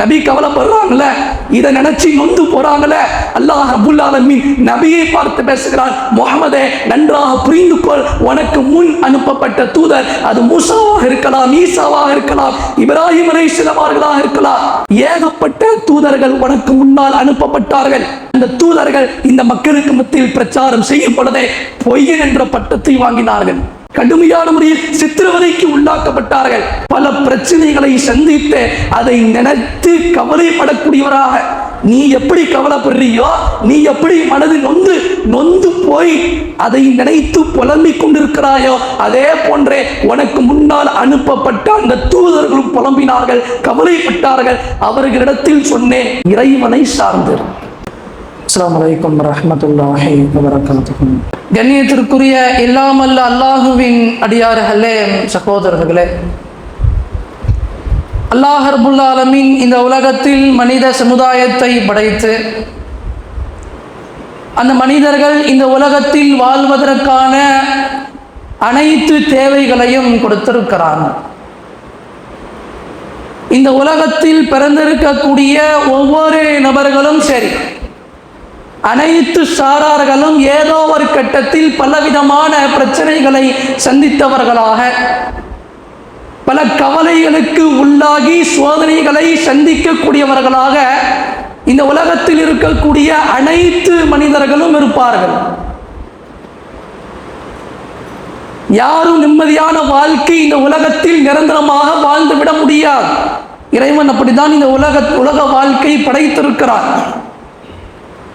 நபி கவலைப்படுறாங்கல்ல? இதை நினைச்சு நொந்து போறாங்கல்ல? அல்லாஹ் அபுல் ஆலமின் நபியை பார்த்து பேசுகிறான். முகமதே நன்றாக புரிந்து கொள். உனக்கு முன் அனுப்பப்பட்ட தூதர் அது மூசாவாக இருக்கலாம் ஈசாவாக இருக்கலாம் இப்ராஹிம் அலைஹிஸ்ஸலாமார்களாக இருக்கலாம். ஏகப்பட்ட தூதர்கள் உனக்கு முன்னால் அனுப்பப்பட்டார்கள். அந்த தூதர்கள் இந்த மக்களுக்கு மத்தியில் பிரச்சாரம் செய்யப்படுவதை பொய்யன் என்ற பட்டத்தை வாங்கினார்கள். கடுமையான முறையில் சித்திரவதைக்கு உள்ளாக்கப்பட்டார்கள். பல பிரச்சனைகளை சந்தித்து அதை நினைத்து கவலைப்படக்கூடியவராக நீ எப்படி கவலைப்படுறியோ நீ எப்படி மனது நொந்து நொந்து போய் அதை நினைத்து புலம்பிக் கொண்டிருக்கிறாயோ அதே போன்றே உனக்கு முன்னால் அனுப்பப்பட்ட அந்த தூதர்களும் புலம்பினார்கள் கவலைப்பட்டார்கள். அவர்களிடத்தில் சொன்னேன் இறைவனை சார்ந்திரு அஸ்லாம் வலைக்கம் வரஹ்மத்துல்லாஹி வபரகாத்துக்கும் கண்ணியத்திற்குரிய இல்லாமல்ல அல்லாஹுவின் அடியார்களே சகோதரர்களே. அல்லாஹ் ரபுல் ஆலமீன் இந்த உலகத்தில் மனித சமுதாயத்தை படைத்து அந்த மனிதர்கள் இந்த உலகத்தில் வாழ்வதற்கான அனைத்து தேவைகளையும் கொடுத்திருக்கிறான் இந்த உலகத்தில் பிறந்திருக்கக்கூடிய ஒவ்வொரு நபர்களும் சரி அனைத்து சாரார்களும் ஏதோ ஒரு கட்டத்தில் பலவிதமான பிரச்சனைகளை சந்தித்தவர்களாக. பல கவலைகளுக்கு உள்ளாகி சோதனைகளை சந்திக்கக்கூடியவர்களாக இந்த உலகத்தில் இருக்கக்கூடிய அனைத்து மனிதர்களும் இருப்பார்கள். யாரும் நிம்மதியான வாழ்க்கை இந்த உலகத்தில் நிரந்தரமாக வாழ்ந்து விட முடியாது. இறைவன் அப்படித்தான் இந்த உலக உலக வாழ்க்கை படைத்திருக்கிறார்.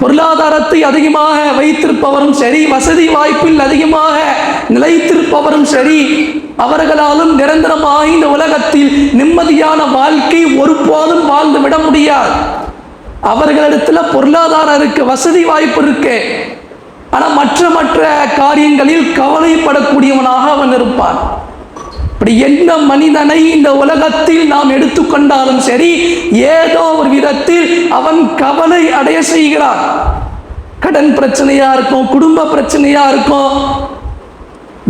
பொருளாதாரத்தை அதிகமாக வைத்திருப்பவரும் சரி வசதி வாய்ப்பில் அதிகமாக நிலைத்திருப்பவரும் சரி அவர்களாலும் நிரந்தரமாக இந்த உலகத்தில் நிம்மதியான வாழ்க்கை ஒருபோதும் வாழ்ந்து விட முடியாது. அவர்களிடத்துல பொருளாதாரம் இருக்கு வசதி வாய்ப்பு இருக்கு. ஆனால் மற்ற மற்ற காரியங்களில் கவலைப்படக்கூடியவனாக அவன் இருப்பான். அப்படி எந்த மனிதனை இந்த உலகத்தில் நாம் எடுத்துக்கொண்டாலும் சரி ஏதோ ஒரு விதத்தில் அவன் கவலை அடைய செய்கிறான். கடன் பிரச்சனையா இருக்கும் குடும்ப பிரச்சனையா இருக்கும்.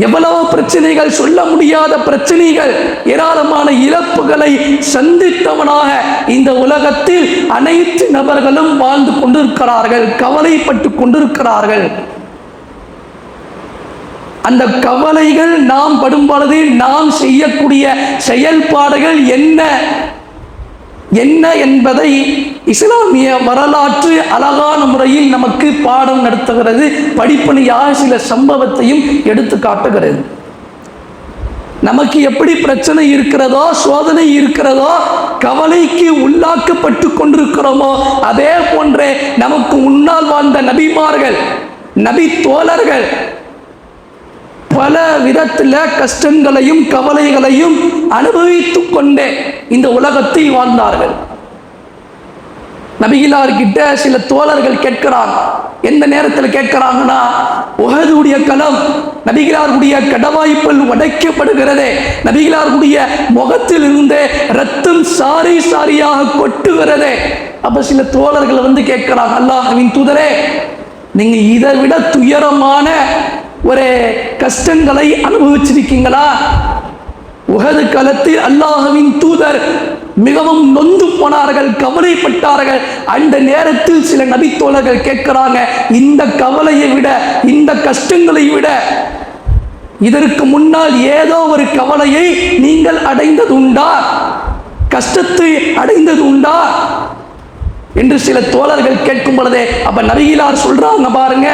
எவ்வளவு பிரச்சனைகள் சொல்ல முடியாத பிரச்சனைகள் ஏராளமான இழப்புகளை சந்தித்தவனாக இந்த உலகத்தில் அனைத்து நபர்களும் வாழ்ந்து கொண்டிருக்கிறார்கள் கவலைப்பட்டு கொண்டிருக்கிறார்கள். அந்த கவலைகள் நாம் படும் பொழுது நாம் செய்யக்கூடிய செயல்பாடுகள் என்ன? என்ன என்பதை இஸ்லாமிய வரலாற்று அழகான முறையில் நமக்கு பாடம் நடத்துகிறது. படிப்பணியாக சில சம்பவத்தையும் எடுத்து காட்டுகிறது. நமக்கு எப்படி பிரச்சனை இருக்கிறதோ? சோதனை இருக்கிறதோ? கவலைக்கு உள்ளாக்கப்பட்டு கொண்டிருக்கிறோமோ? அதே போன்றே நமக்கு முன்னால் வாழ்ந்த நபிமார்கள் நபி தோழர்கள் பல விதத்தில் கஷ்டங்களையும் கவலைகளையும் அனுபவித்து கொண்டே இந்த உலகத்தில் வாழ்ந்தார்கள். நபிகிலார்கிட்ட சில தோழர்கள் கேட்கிறாங்க. எந்த நேரத்தில் கேட்கிறாங்கன்னா உகதுடைய களம் நபிகிலாருடைய கடவாய்ப்பல் உடைக்கப்படுகிறதே. நபிகிலாருடைய முகத்தில் இருந்தே ரத்தம் சாரி சாரியாக கொட்டுகிறதே. அப்ப சில தோழர்கள் வந்து கேட்கிறாங்க அல்லாஹ்வின் தூதரே நீங்க இதை விட துயரமான ஒரு கஷ்டங்களை அனுபவிச்சிருக்கீங்களா? உகது களத்தில் அல்லாஹவின் தூதர் மிகவும் நொந்து போனார்கள் கவலைப்பட்டார்கள். அந்த நேரத்தில் சில நபித்தோழர்கள் கேட்கிறாங்க இந்த கவலையை விட இந்த கஷ்டங்களை விட இதற்கு முன்னால் ஏதோ ஒரு கவலையை நீங்கள் அடைந்தது உண்டா கஷ்டத்தை அடைந்தது உண்டா என்று சில தோழர்கள் கேட்கும் பொழுதே அப்ப நபிகிலார் சொல்றாங்க பாருங்க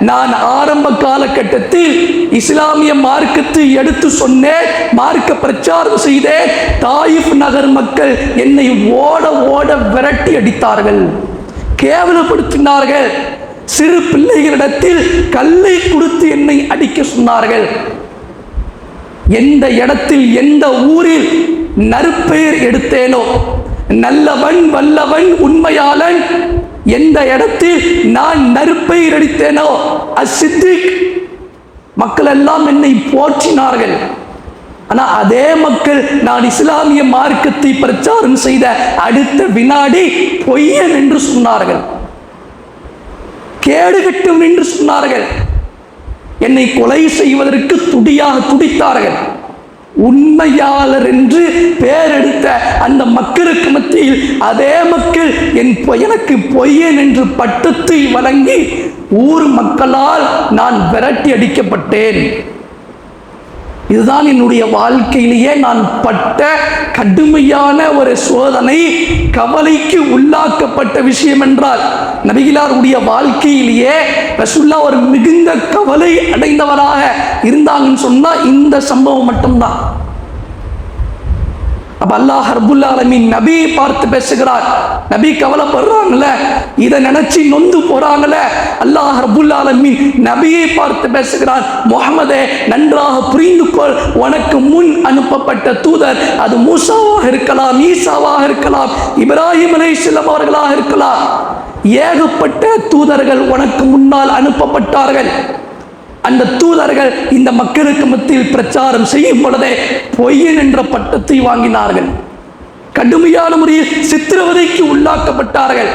நான் ஆரம்ப காலகட்டத்தில் இஸ்லாமிய மார்க்கத்தை எடுத்து சொன்னேன் மார்க்க பிரச்சாரம் செய்தேன் தாயிஃப் நகர் மக்கள் என்னை ஓட ஓட விரட்டி அடித்தார்கள். கேவலப்படுத்தினார்கள். சிறு பிள்ளைகளிடத்தில் கல்லை கொடுத்து என்னை அடிக்க சொன்னார்கள். எந்த இடத்தில் எந்த ஊரில் நற்பெயர் எடுத்தேனோ நல்லவன் வல்லவன் உண்மையாளன் எந்த இடத்தில் நான் நெருப்பை அடித்தேனோ அசித்திக் மக்கள் எல்லாம் என்னை போற்றினார்கள். ஆனால் அதே மக்கள் நான் இஸ்லாமிய மார்க்கத்தை பிரச்சாரம் செய்த அடுத்த வினாடி பொய்யன் என்று சொன்னார்கள். கேடுகட்டும் என்று சொன்னார்கள். என்னை கொலை செய்வதற்கு துடியாக துடித்தார்கள். உண்மையாளர் என்று பெயரெடுத்த அந்த மக்களுக்கு மத்தியில் அதே மக்கள் என் எனக்கு பொய்யன் என்று பட்டத்தை வழங்கி ஊர் மக்களால் நான் விரட்டி அடிக்கப்பட்டேன். இதுதான் என்னுடைய வாழ்க்கையிலேயே நான் பட்ட கடுமையான ஒரு சோதனை கவலைக்கு உள்ளாக்கப்பட்ட விஷயம் என்றால் நபிகிலாருடைய வாழ்க்கையிலேயே ரசுல்லா ஒரு மிகுந்த கவலை அடைந்தவராக இருந்தாங்கன்னு சொன்னால் இந்த சம்பவம் மட்டும்தான். அப்ப அல்லாஹ் ஹர்புல் ஆலமின் நபி பார்த்து பேசுகிறார். நபி கவலைப்படுறாங்கல்ல? இதை நினைச்சு நொந்து போறாங்கல்ல? அல்லாஹ் ஹர்புல் ஆலமின் நபியை பார்த்து பேசுகிறார். முகமதே நன்றாக புரிந்து கொள். உனக்கு முன் அனுப்பப்பட்ட தூதர் அது மூசாவாக இருக்கலாம் ஈசாவாக இருக்கலாம் இப்ராஹிம் அலைஹிஸ்ஸலாம் அவர்களாக இருக்கலாம். ஏகப்பட்ட தூதர்கள் உனக்கு முன்னால் அனுப்பப்பட்டார்கள். அந்த தூதர்கள் இந்த மக்களுக்கு மத்தியில் பிரச்சாரம் செய்யும் பொழுதே பொய்யன் என்ற பட்டத்தை வாங்கினார்கள். கடுமையான முறையில் சித்திரவதைக்கு உள்ளாக்கப்பட்டார்கள்.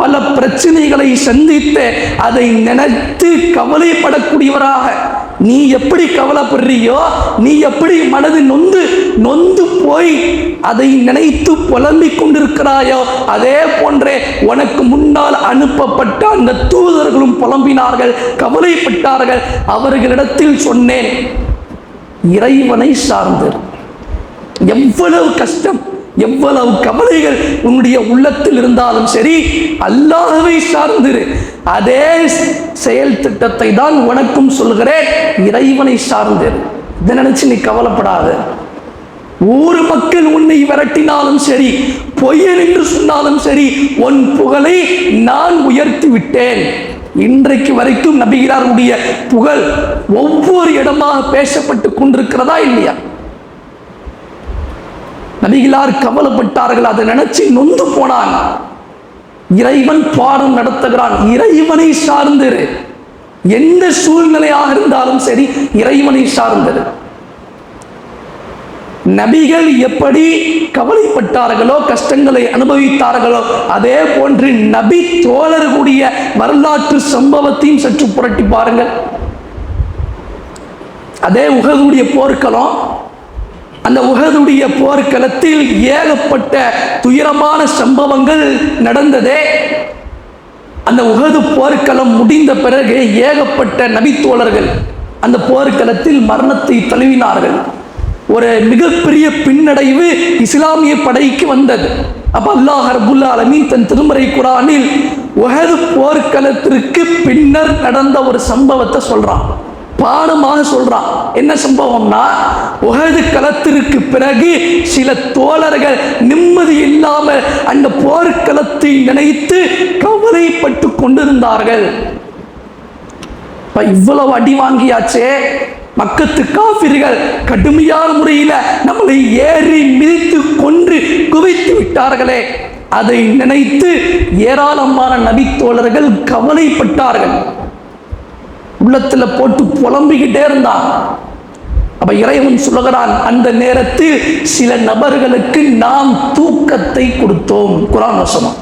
பல பிரச்சனைகளை சந்தித்து அதை நினைத்து கவலைப்படக்கூடியவராக நீ எப்படி கவலைப்படுறியோ நீ எப்படி மனது நொந்து நொந்து போய் அதை நினைத்து புலம்பிக் கொண்டிருக்கிறாயோ அதே போன்றே உனக்கு முன்னால் அனுப்பப்பட்ட அந்த தூதர்களும் புலம்பினார்கள் கவலைப்பட்டார்கள். அவர்களிடத்தில் சொன்னேன் இறைவனை சார்ந்தர் எவ்வளவு கஷ்டம். எவ்வளவு கவலைகள் உன்னுடைய உள்ளத்தில் இருந்தாலும் சரி அல்லாஹவை சார்ந்திரு. அதே செயல் திட்டத்தை தான் உனக்கும் சொல்கிறேன் இறைவனை சார்ந்திரு. இதை நினைச்சு நீ கவலைப்படாத. ஊர் மக்கள் உன்னை விரட்டினாலும் சரி பொய்யன் என்று சொன்னாலும் சரி உன் புகழை நான் உயர்த்தி விட்டேன். இன்றைக்கு வரைக்கும் நபிகிறாருடைய புகழ் ஒவ்வொரு இடமாக பேசப்பட்டு கொண்டிருக்கிறதா இல்லையா? நபிகளார் கவலைப்பட்டார்கள் அதை நினைச்சு நொந்து போனான். இறைவன் பாடம் நடத்துகிறான் இறைவனை சார்ந்திரு. எந்த சூழ்நிலையாக இருந்தாலும் சரி இறைவனை சார்ந்திரு. நபிகள் எப்படி கவலைப்பட்டார்களோ கஷ்டங்களை அனுபவித்தார்களோ அதே போன்று நபி தோழர்களுடைய வரலாற்று சம்பவத்தையும் சற்று புரட்டி பாருங்கள். அதே உகதுடைய போர்க்களம் அந்த உகதுடைய போர்க்களத்தில் ஏகப்பட்ட துயரமான சம்பவங்கள் நடந்ததே. அந்த உகது போர்க்களம் முடிந்த பிறகு ஏகப்பட்ட நபித்தோழர்கள் அந்த போர்க்களத்தில் மரணத்தை தழுவினார்கள். ஒரு மிகப்பெரிய பின்னடைவு இஸ்லாமிய படைக்கு வந்தது. அப்ப அல்லாஹ் ரபுல் அலமீன் தன் திருமறை குரானில் உகது போர்க்களத்திற்கு பின்னர் நடந்த ஒரு சம்பவத்தை சொல்றான். பாடமாக சொல்றான் என்ன சம்பவம்னா உகது களத்திற்கு பிறகு சில தோழர்கள் நிம்மதி இல்லாமல் அந்த போர்க்களத்தை நினைத்து கவலைப்பட்டு கொண்டிருந்தார்கள். இப்ப இவ்வளவு அடி வாங்கியாச்சே. மக்கத்து காபிர்கள் கடுமையான முறையில் நம்மளை ஏறி மிதித்து கொன்று குவித்து விட்டார்களே. அதை நினைத்து ஏராளமான நபித்தோழர்கள் கவலைப்பட்டார்கள். உள்ளத்தில் போட்டு புலம்பிக்கிட்டே இருந்தான் அப்ப இறைவன் சொல்லுகிறான் அந்த நேரத்தில் சில நபர்களுக்கு நாம் தூக்கத்தை கொடுத்தோம். குரான் வசனம்.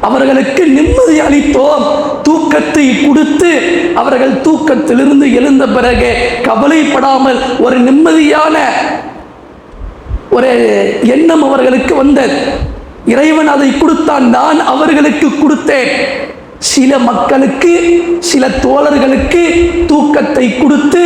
அவர்களுக்கு நிம்மதி அளித்தோம். தூக்கத்தை கொடுத்து அவர்கள் தூக்கத்திலிருந்து எழுந்த பிறகு கவலைப்படாமல் ஒரு நிம்மதியான ஒரு எண்ணம் அவர்களுக்கு வந்தது. இறைவன் அதை கொடுத்தான் நான் அவர்களுக்கு கொடுத்தேன். சில மக்களுக்கு சில தோழர்களுக்கு தூக்கத்தை கொடுத்து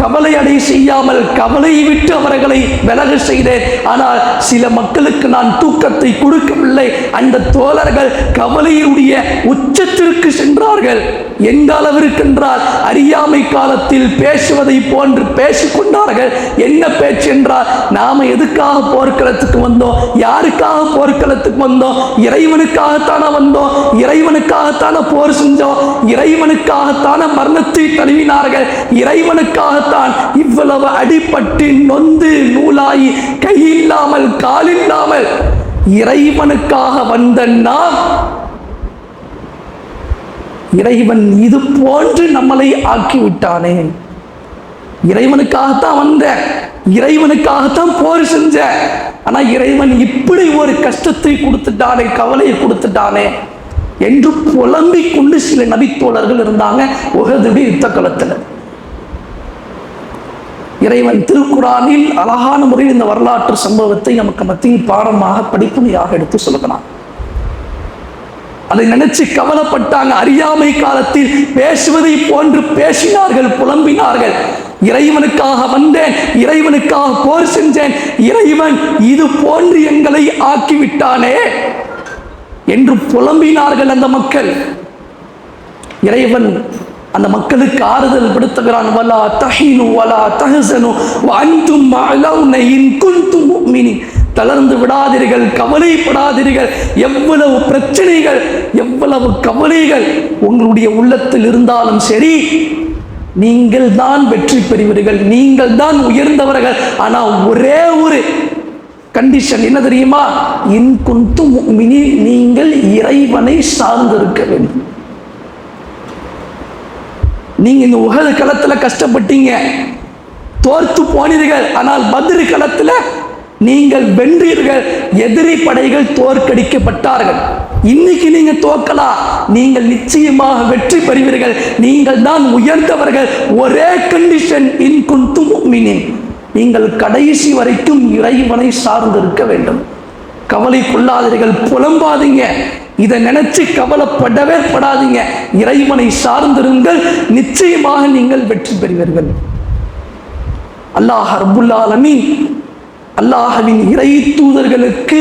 கவலை அடை செய்யாமல் கவலையை விட்டு அவர்களை விலக செய்தேன். ஆனால் சில மக்களுக்கு நான் தூக்கத்தை கொடுக்கவில்லை. அந்த தோழர்கள் கவலையுடைய உச்சத்திற்கு சென்றார்கள். எந்த அளவிற்கென்றால் அறியாமை காலத்தில் பேசுவதை போன்று பேசிக்கொண்டார்கள். என்ன பேச்சு என்றால் நாம எதுக்காக போர்க்களத்துக்கு வந்தோம்? யாருக்காக போர்க்களத்துக்கு வந்தோம்? இறைவனுக்காகத்தானே வந்தோம்? இறைவனுக்காகத்தானே போர் செஞ்சோம்? இறைவனுக்காகத்தானே மரணத்தை தழுவினார்கள்? இறைவனுக்காகத்தான் இவ்வளவு அடிபட்டு நொந்து நூலாகி கை இல்லாமல் இறைவனுக்காக வந்த நாம் இறைவன் இது போன்று நம்மளை ஆக்கி விட்டானே இறைவனுக்காகத்தான் வந்த இறைவனுக்காகத்தான் போர் செஞ்ச ஆனா இறைவன் இப்படி ஒரு கஷ்டத்தை கொடுத்துட்டானே கவலையை கொடுத்துட்டானே என்று புலம்பிக் கொண்டு சில நபித்தோழர்கள் இருந்தாங்க உகதுடைய யுத்த களத்தில் இறைவன் திருக்குறானில் அழகான முறையில் இந்த வரலாற்று சம்பவத்தை நமக்கு மத்தியில் பாடமாக படிப்புமையாக எடுத்து சொல்லுகிறான். அதை நினைச்சு கவலைப்பட்டாங்க. அறியாமை காலத்தில் பேசுவதை போன்று பேசினார்கள் புலம்பினார்கள். இறைவனுக்காக வந்தேன் இறைவனுக்காக போர் செஞ்சேன். இறைவன் இது போன்று எங்களை ஆக்கிவிட்டானே என்று புலம்பினார்கள் அந்த மக்கள். இறைவன் அந்த மக்களுக்கு ஆறுதல் படுத்துகிறான். வலா தஹினு வலா தஹசனு அன்தும் அலௌன இன் குன்தும் தளர்ந்து விடாதீர்கள் கவலைப்படாதீர்கள். எவ்வளவு பிரச்சனைகள் எவ்வளவு கவலைகள் உங்களுடைய உள்ளத்தில் இருந்தாலும் சரி நீங்கள் தான் வெற்றி பெறுவீர்கள். நீங்கள் தான் உயர்ந்தவர்கள். ஆனால் ஒரே ஒரு கண்டிஷன் என்ன தெரியுமா? இன் குந்தும் நீங்கள் இறைவனை சார்ந்திருக்க வேண்டும். நீங்கள் இந்த உகது களத்தில் கஷ்டப்பட்டீங்க. தோர்த்து போனீர்கள். ஆனால் பதிரி களத்தில் நீங்கள் வென்றீர்கள். எதிரி படைகள் தோற்கடிக்கப்பட்டார்கள். இன்னைக்கு நீங்க தோக்கலாம் நீங்கள் நிச்சயமாக வெற்றி பெறுவீர்கள். நீங்கள் தான் உயர்ந்தவர்கள். ஒரே கண்டிஷன் இன் குந்து நீங்கள் கடைசி வரைக்கும் இறைவனை சார்ந்திருக்க வேண்டும். கவலை கொள்ளாதீர்கள் புலம்பாதீங்க. இதை நினைச்சு கவலைப்படவே படாதீங்க. இறைவனை சார்ந்திருங்கள். நிச்சயமாக நீங்கள் வெற்றி பெறுவீர்கள். அல்லாஹ் ரபுல் அல்லாஹவின் இறை தூதர்களுக்கு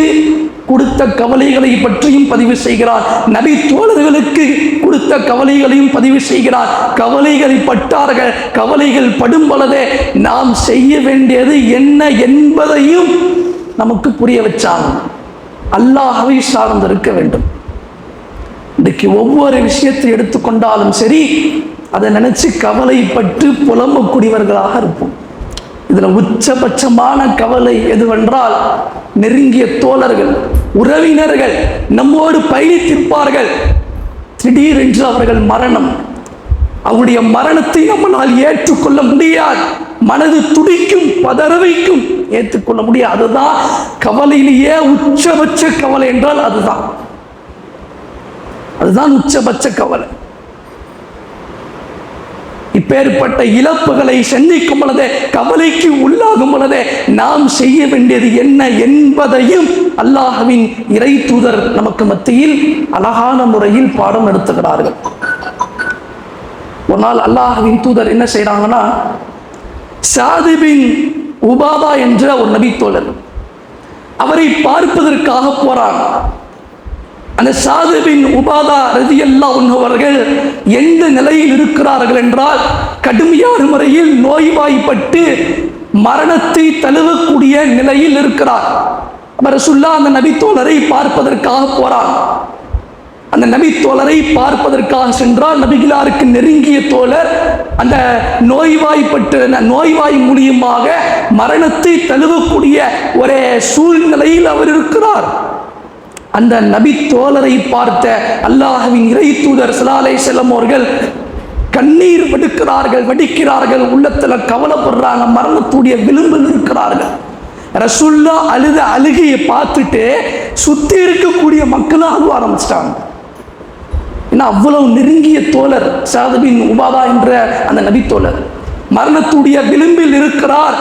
கொடுத்த கவலைகளை பற்றியும் பதிவு செய்கிறார். நபி தோழர்களுக்கு கொடுத்த கவலைகளையும் பதிவு செய்கிறார். கவலைகளை பட்டார்கள் கவலைகள் படும் பொழுதே நாம் செய்ய வேண்டியது என்ன என்பதையும் நமக்கு புரிய வச்சாங்க அல்லாஹவை சார்ந்திருக்க வேண்டும். இன்றைக்கு ஒவ்வொரு விஷயத்தை எடுத்துக்கொண்டாலும் சரி அதை நினைச்சு கவலைப்பட்டு புலம்பக்கூடியவர்களாக இருப்போம். இதில் உச்சபட்சமான கவலை எதுவென்றால் நெருங்கிய தோழர்கள் உறவினர்கள் நம்மோடு பயணித்திருப்பார்கள். திடீரென்று அவர்கள் மரணம். அவருடைய மரணத்தை நம்மளால் ஏற்றுக்கொள்ள முடியாது. மனது துடிக்கும் பதறவைக்கும் ஏற்றுக்கொள்ள முடியாது. அதுதான் கவலையிலேயே உச்சபட்ச கவலை என்றால் அதுதான். அதுதான் உச்சபட்ச கவலை. இப்பேற்பட்ட இழப்புகளை சந்திக்கும் பொழுதே கவலைக்கு உள்ளாகும் பொழுதே நாம் செய்ய வேண்டியது என்ன என்பதையும் அல்லாஹவின் இறை தூதர் நமக்கு மத்தியில் அழகான முறையில் பாடம் எடுத்துகிறார்கள். ஒரு நாள் அல்லாஹவின் தூதர் என்ன செய்றாங்கன்னா சாதிபின் உபாதா என்ற ஒரு நபித்தோழர் அவரை பார்ப்பதற்காக போறாங்க அந்த சாதுவின் உபாதா ரதியல்லா உண்ணவர்கள் எந்த நிலையில் இருக்கிறார்கள் என்றால் கடுமையான முறையில் நோய்வாய்ப்பட்டு மரணத்தை தழுவக்கூடிய நிலையில் இருக்கிறார். அவர் சுல்லா அந்த நபித்தோழரை பார்ப்பதற்காக போறார் அந்த நபித்தோழரை பார்ப்பதற்காக சென்றால் நபிகிலாருக்கு நெருங்கிய தோழர் அந்த நோய்வாய்ப்பட்டு நோய்வாய் மூலியமாக மரணத்தை தழுவக்கூடிய ஒரே சூழ்நிலையில் அவர் இருக்கிறார். அந்த நபி தோழரை பார்த்த அல்லாஹுவின் இறை தூதர் சிலாலை செல்லம் அவர்கள் கண்ணீர் வெடுக்கிறார்கள் வடிக்கிறார்கள் உள்ளத்துல கவலைப்படுறாங்க மரணத்துடைய விளிம்பில் இருக்கிறார்கள் ரசுல்லா அழுத அழுகையை பார்த்துட்டு சுத்தி இருக்கக்கூடிய மக்களும் அழுவ ஆரம்பிச்சிட்டாங்க. ஏன்னா அவ்வளவு நெருங்கிய தோழர் சாதபின் உபாதா என்ற அந்த நபி தோழர் மரணத்துடைய விளிம்பில் இருக்கிறார்.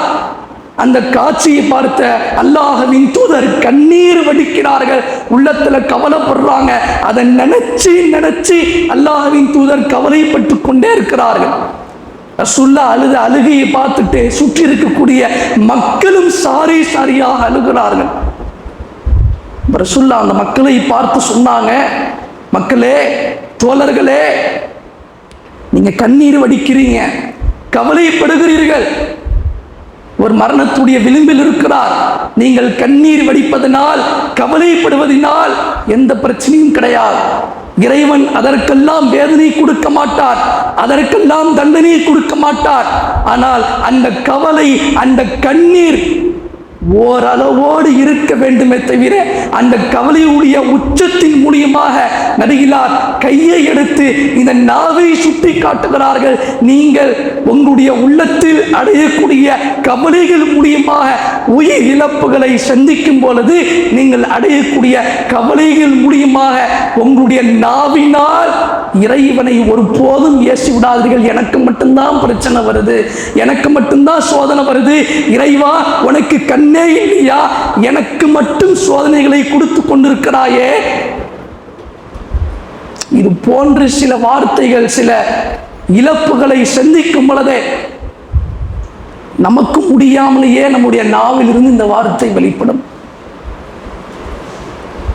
அந்த காட்சியை பார்த்த அல்லாஹவின் தூதர் கண்ணீர் வடிக்கிறார்கள். உள்ளத்துல கவலைப்படுறாங்க. அதை நினைச்சு நினைச்சு அல்லாஹவின் தூதர் கவலைப்பட்டு கொண்டே இருக்கிறார்கள். ரசுல்லா அழுத அழுகையை பார்த்துட்டு சுற்றி இருக்கக்கூடிய மக்களும் சாரி சாரியாக அழுகிறார்கள். ரசுல்லா அந்த மக்களை பார்த்து சொன்னாங்க மக்களே தோழர்களே நீங்க கண்ணீர் வடிக்கிறீங்க. கவலைப்படுகிறீர்கள். ஒரு மரணத்துடைய விளிம்பில் இருக்கிறார். நீங்கள் கண்ணீர் வடிப்பதனால் கவலைப்படுவதனால் எந்த பிரச்சனையும் கிடையாது. இறைவன் அதற்கெல்லாம் வேதனை கொடுக்க மாட்டார். அதற்கெல்லாம் தண்டனை கொடுக்க மாட்டார். ஆனால் அந்த கவலை அந்த கண்ணீர் ஓரளவோடு இருக்க வேண்டுமே தவிர அந்த கவலையுடைய உச்சத்தின் மூலியமாக நடிகிலார் கையை எடுத்து இந்த நாவை சுட்டி காட்டுகிறார்கள். நீங்கள் உங்களுடைய உள்ளத்தில் அடையக்கூடிய கவலைகள் மூலியமாக உயிர் இழப்புகளை சந்திக்கும் பொழுது நீங்கள் அடையக்கூடிய கவலைகள் மூலியமாக உங்களுடைய நாவினால் இறைவனை ஒருபோதும் ஏசி விடாதீர்கள் எனக்கு மட்டும்தான் பிரச்சனை வருது. எனக்கு மட்டும்தான் சோதனை வருது. இறைவா உனக்கு கண்ணே இல்லையா எனக்கு மட்டும் சோதனைகளை கொடுத்து கொண்டிருக்கிறாயே. இது போன்று சில வார்த்தைகள் சில இழப்புகளை சந்திக்கும் பொழுதே நமக்கு முடியாமலேயே நம்முடைய நாவில் இருந்து இந்த வார்த்தை வெளிப்படும்.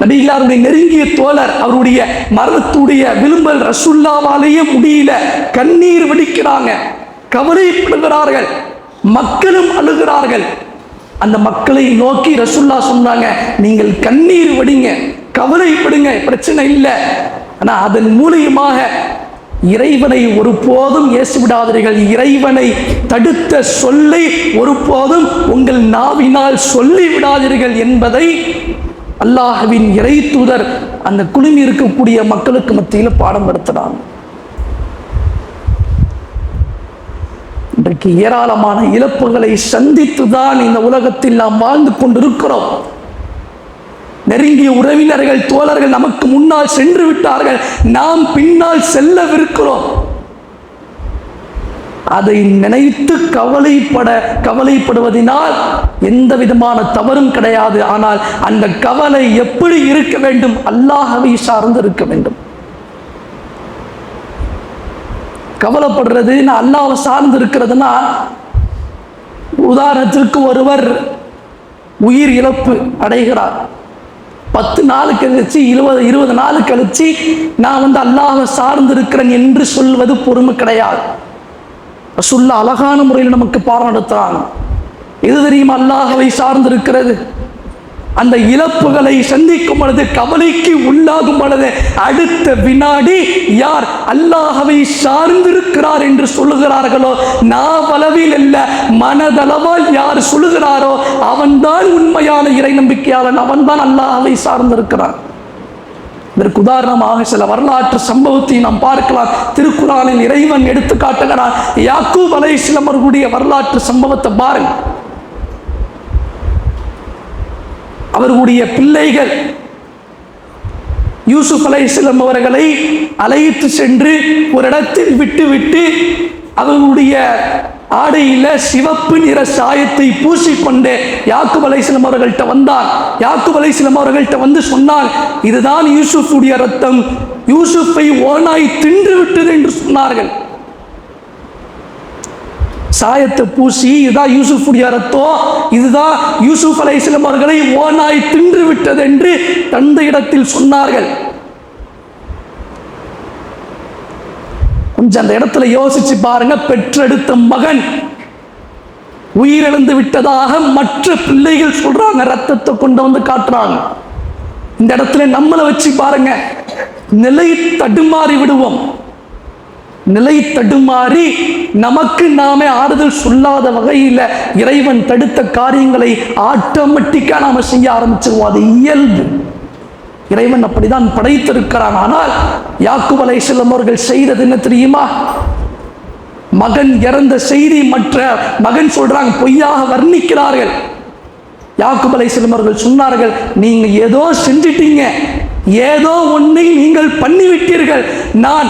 நபிகளாருடைய நெருங்கிய தோழர் அவருடைய மரணத்துடைய விளிம்பல் ரசுல்லாவாலேயே முடியல. கண்ணீர் வெடிக்கிறாங்க. கவலைப்படுகிறார்கள். மக்களும் அழுகிறார்கள். அந்த மக்களை நோக்கி ரசுல்லா சொன்னாங்க நீங்கள் கண்ணீர் விடுங்க கவலைப்படுங்க பிரச்சனை இல்லை. ஆனால் அதன் மூலியமாக இறைவனை ஒருபோதும் ஏசி விடாதீர்கள். இறைவனை தடுத்த சொல்லை ஒருபோதும் உங்கள் நாவினால் சொல்லி விடாதீர்கள் என்பதை அல்லாஹுவின் இறை தூதர் அந்த குழுமி இருக்கக்கூடிய மக்களுக்கு மத்தியில் பாடம் நடத்துறாங்க இன்றைக்கு ஏராளமான இழப்புகளை சந்தித்துதான் இந்த உலகத்தில் நாம் வாழ்ந்து கொண்டிருக்கிறோம். நெருங்கிய உறவினர்கள் தோழர்கள் நமக்கு முன்னால் சென்று விட்டார்கள். நாம் பின்னால் செல்லவிருக்கிறோம். அதை நினைத்து கவலைப்பட கவலைப்படுவதனால் எந்த விதமான தவறும் கிடையாது. ஆனால் அந்த கவலை எப்படி இருக்க வேண்டும்? அல்லாஹவை சார்ந்து இருக்க வேண்டும். கவலைப்படுறது நான் அல்லாவை சார்ந்து இருக்கிறதுனா உதாரணத்திற்கு ஒருவர் உயிர் இழப்பு அடைகிறார். பத்து நாள் கழிச்சு இருபது இருபது நாள் கழிச்சு நான் வந்து அல்லாஹை சார்ந்து இருக்கிறேன் என்று சொல்வது பொறுமை கிடையாது. சொல்ல அழகான முறையில் நமக்கு பாடம் நடத்துறாங்க. எது தெரியுமா அல்லாஹவை சார்ந்திருக்கிறது? அந்த இழப்புகளை சந்திக்கும் பொழுது கவலைக்கு உள்ளாகும் பொழுது அடுத்த வினாடி யார் அல்லாஹவை சார்ந்திருக்கிறார் என்று சொல்லுகிறார்களோ நாவளவில் அல்ல மனதளவால் யார் சொல்லுகிறாரோ அவன்தான் உண்மையான இறை நம்பிக்கையாளன் அவன்தான் அல்லாஹவை சார்ந்திருக்கிறான். இதற்கு உதாரணமாக சில வரலாற்று சம்பவத்தை நாம் பார்க்கலாம். திருக்குறானில் இறைவன் எடுத்து காட்டுகிறான் யாக்கூப் அலை சிலமர்களுடைய வரலாற்று சம்பவத்தை பாருங்கள். அவர்களுடைய பிள்ளைகள் யூசுப் அலைஹிஸ்ஸலாம் அவர்களை அழைத்து சென்று ஒரு இடத்தில் விட்டுவிட்டு அவர்களுடைய ஆடையில் சிவப்பு நிற சாயத்தை பூசிக்கொண்டு யாக்கு அலைஹிஸ்ஸலாம் அவர்கள்ட்ட வந்தார் யாக்கு அலைஹிஸ்ஸலாம் அவர்கள்ட்ட வந்து சொன்னால் இதுதான் யூசுஃபுடைய ரத்தம். யூசுஃபை ஓனாய் தின்று விட்டது என்று சொன்னார்கள். சாயத்தை பூசி இதுதான் யூசுஃபுடைய ரத்தம். இதுதான் யூசுஃப் அலை இஸ்லாம் அவர்களை ஓனாய் தின்று விட்டது என்று தந்த இடத்தில் சொன்னார்கள். கொஞ்சம் அந்த இடத்துல யோசிச்சு பாருங்க பெற்றெடுத்த மகன் உயிரிழந்து விட்டதாக மற்ற பிள்ளைகள் சொல்றாங்க ரத்தத்தை கொண்டு வந்து காட்டுறாங்க. இந்த இடத்துல நம்மளை வச்சு பாருங்க நிலை தடுமாறி விடுவோம். நிலை தடுமாறி நமக்கு நாமே ஆறுதல் சொல்லாத வகையில் இறைவன் தடுத்த காரியங்களை ஆட்டோமேட்டிக்காக நாம் செய்ய ஆரம்பிச்சிருவோம். அது இயல்பு. இறைவன் அப்படிதான் படைத்திருக்கிறான். ஆனால் யாக்குப் அலைஹிஸ்ஸலாம் அவர்கள் செய்தது என்ன தெரியுமா? மகன் இறந்த செய்தி மற்ற மகன் சொல்றாங்க பொய்யாக வர்ணிக்கிறார்கள். யாக்குப் அலைஹிஸ்ஸலாம் அவர்கள் சொன்னார்கள் நீங்க ஏதோ செஞ்சிட்டீங்க. ஏதோ ஒன்றை நீங்கள் பண்ணிவிட்டீர்கள். நான்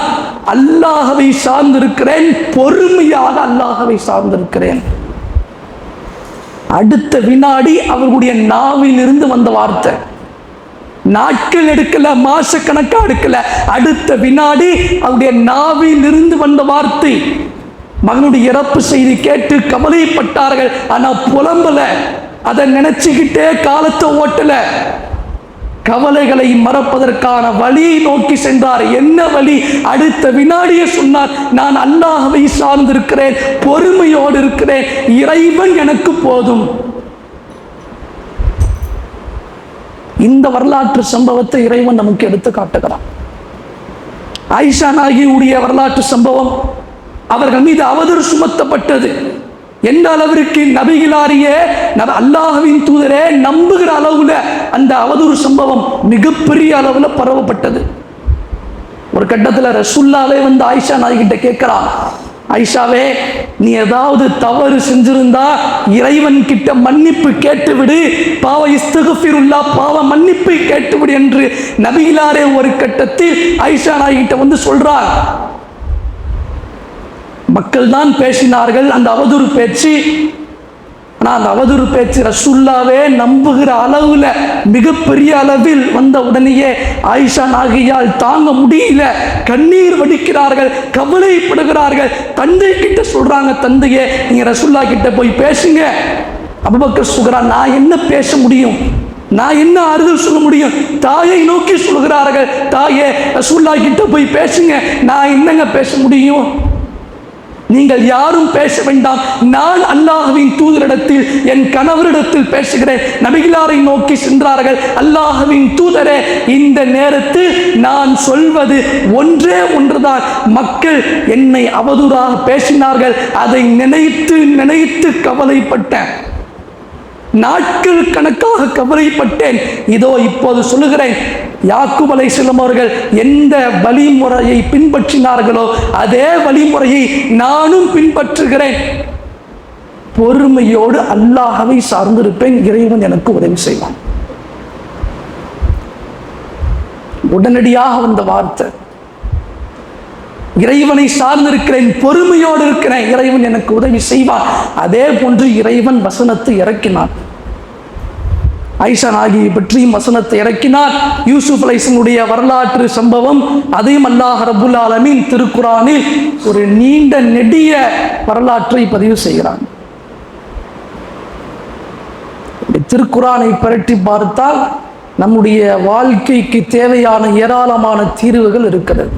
அல்லாஹவை சார்ந்திருக்கிறேன். பொறுமையாக அல்லாஹவை சார்ந்திருக்கிறேன். அடுத்த வினாடி அவர்களுடைய நாவில் இருந்து வந்த வார்த்தை. நாட்கள் எடுக்கல மாச கணக்கா எடுக்கல. அடுத்த வினாடி அவருடைய நாவில் இருந்து வந்த வார்த்தை. மகனுடைய இறப்பு செய்தி கேட்டு கவலைப்பட்டார்கள். ஆனா புலம்பல. அதை நினைச்சுக்கிட்டே காலத்தை ஓட்டல. கவலைகளை மறப்பதற்கான வழியை நோக்கி சென்றார். என்ன வழி? அடுத்த வினாடியே சொன்னார் நான் அல்லாஹவை சார்ந்திருக்கிறேன் பொறுமையோடு இருக்கிறேன் இறைவன் எனக்கு போதும். இந்த வரலாற்று சம்பவத்தை இறைவன் நமக்கு எடுத்து காட்டுகிறான். ஆயிஷா நாகியுடைய வரலாற்று சம்பவம் அவர்கள் மீது அவதூறு சுமத்தப்பட்டது. எந்த அளவிற்கு நபிகளாரியே நப தூதரே நம்புகிற அளவுல அந்த அவதூறு சம்பவம் மிகப்பெரிய அளவில் பரவப்பட்டது. ஒரு கட்டத்தில் ரசுல்லாவே வந்து ஆயிஷா நாய் கிட்ட கேட்கிறான் ஆயிஷாவே நீ ஏதாவது தவறு செஞ்சிருந்தா இறைவன் கிட்ட மன்னிப்பு கேட்டுவிடு பாவ இஸ்தகுஃபிருல்லா பாவ மன்னிப்பு கேட்டுவிடு என்று நபிகளாரே ஒரு கட்டத்தில் ஆயிஷா நாய் கிட்ட வந்து சொல்றார் மக்கள் தான் பேசினார்கள் அந்த அவதூறு பேச்சு. ஆனால் அந்த அவதூறு பேச்சு ரசுல்லாவே நம்புகிற அளவில் மிகப்பெரிய அளவில் வந்த உடனேயே ஆயிஷா நாகியால் தாங்க முடியல. கண்ணீர் வடிக்கிறார்கள் கவலைப்படுகிறார்கள். தந்தை கிட்ட சொல்கிறாங்க தந்தையே நீங்கள் ரசுல்லா கிட்ட போய் பேசுங்க. அபுபக்கர் சுகரா நான் என்ன பேச முடியும்? நான் என்ன ஆறுதல் சொல்ல முடியும்? தாயை நோக்கி சொல்கிறார்கள் தாயே ரசுல்லா கிட்ட போய் பேசுங்க. நான் என்னங்க பேச முடியும்? நீங்கள் யாரும் பேச வேண்டாம். நான் அல்லாஹுவின் தூதரிடத்தில் என் கணவரிடத்தில் பேசுகிறேன். நபிகளாரை நோக்கி சென்றார்கள். அல்லாஹுவின் தூதரே இந்த நேரத்தில் நான் சொல்வது ஒன்றே ஒன்றுதான். மக்கள் என்னை அவதூறாக பேசினார்கள். அதை நினைத்து நினைத்து கவலைப்பட்டேன். நாட்கள் கணக்காக கவலைப்பட்டேன். இதோ இப்போது சொல்லுகிறேன் யாக்குப் அலைஹிஸ்ஸலாம் அவர்கள் எந்த வழிமுறையை பின்பற்றினார்களோ அதே வழிமுறையை நானும் பின்பற்றுகிறேன். பொறுமையோடு அல்லாஹவை சார்ந்திருப்பேன் இறைவன் எனக்கு உதவி செய்வான். உடனடியாக வந்த வார்த்தை இறைவனை சார்ந்திருக்கிறேன் பொறுமையோடு இருக்கிறேன். இறைவன் எனக்கு உதவி செய்வான் அதே போன்று இறைவன் வசனத்தை இறக்கினான் ஐஷா நாகியை பற்றியும் வசனத்தை இறக்கினார். யூசுப் அலைசனுடைய வரலாற்று சம்பவம் அதையும் அல்லாஹ் ரபுல் ஆலமின் திருக்குறானில் ஒரு நீண்ட நெடிய வரலாற்றை பதிவு செய்கிறான். திருக்குறானை புரட்டி பார்த்தால் நம்முடைய வாழ்க்கைக்கு தேவையான ஏராளமான தீர்வுகள் இருக்கிறது.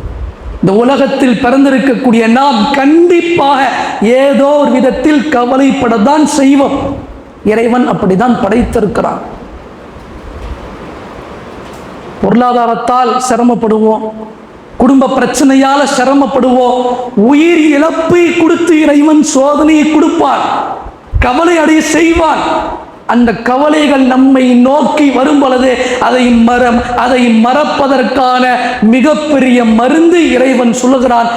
இந்த உலகத்தில் பிறந்திருக்கக்கூடிய நாம் கண்டிப்பாக ஏதோ ஒரு விதத்தில் கவலைப்படத்தான் செய்வோம். இறைவன் அப்படிதான் படைத்திருக்கிறான். பொருளாதாரத்தால் சிரமப்படுவோம். குடும்ப பிரச்சனையால் சிரமப்படுவோம். உயிர் இழப்பை கொடுத்து இறைவன் சோதனையை கொடுப்பான். கவலை அடைய செய்வான். அந்த கவலைகள் நம்மை நோக்கி வரும் பொழுது அதை மரம் அதை மறப்பதற்கான மிகப்பெரிய மருந்து இறைவன் சொல்லுகிறான்.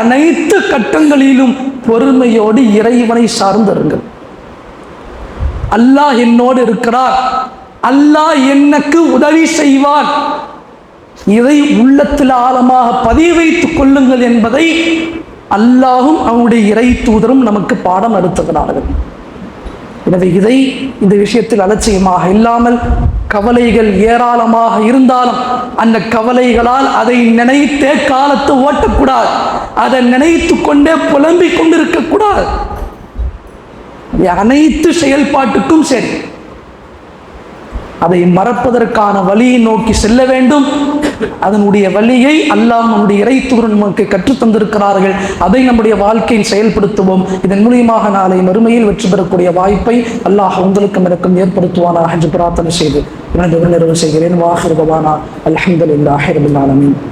அனைத்து கட்டங்களிலும் பொறுமையோடு இறைவனை சார்ந்திருங்கள் அல்லாஹ் என்னோடு இருக்கிறார். அல்லாஹ் எனக்கு உதவி செய்வான் இதை உள்ளத்தில் ஆழமாக பதிய வைத்துக் கொள்ளுங்கள் என்பதை அல்லாஹும் அவனுடைய இறை தூதரும் நமக்கு பாடம் நடத்துகிறார்கள். எனவே இதை இந்த விஷயத்தில் அலட்சியமாக இல்லாமல் கவலைகள் ஏராளமாக இருந்தாலும் அந்த கவலைகளால் அதை நினைத்தே காலத்தை ஓட்டக்கூடாது. அதை நினைத்து கொண்டே புலம்பிக் கொண்டிருக்கக்கூடாது அனைத்து செயல்பாட்டுக்கும் சரி. அதை மறப்பதற்கான வழியை நோக்கி செல்ல வேண்டும். அதனுடைய வழியை அல்லாஹ் நம்முடைய இறைத்தூரன் நமக்கு கற்றுத் தந்திருக்கிறார்கள். அதை நம்முடைய வாழ்க்கையில் செயல்படுத்துவோம். இதன் மூலியமாக நாளை மறுமையில் வெற்றி பெறக்கூடிய வாய்ப்பை அல்லாஹ் உங்களுக்கும் எனக்கும் ஏற்படுத்துவானாக என்று பிரார்த்தனை செய்து எனது நிறைவு செய்கிறேன். வாஹிருபவானா அலமதுல்லாஹிரபில்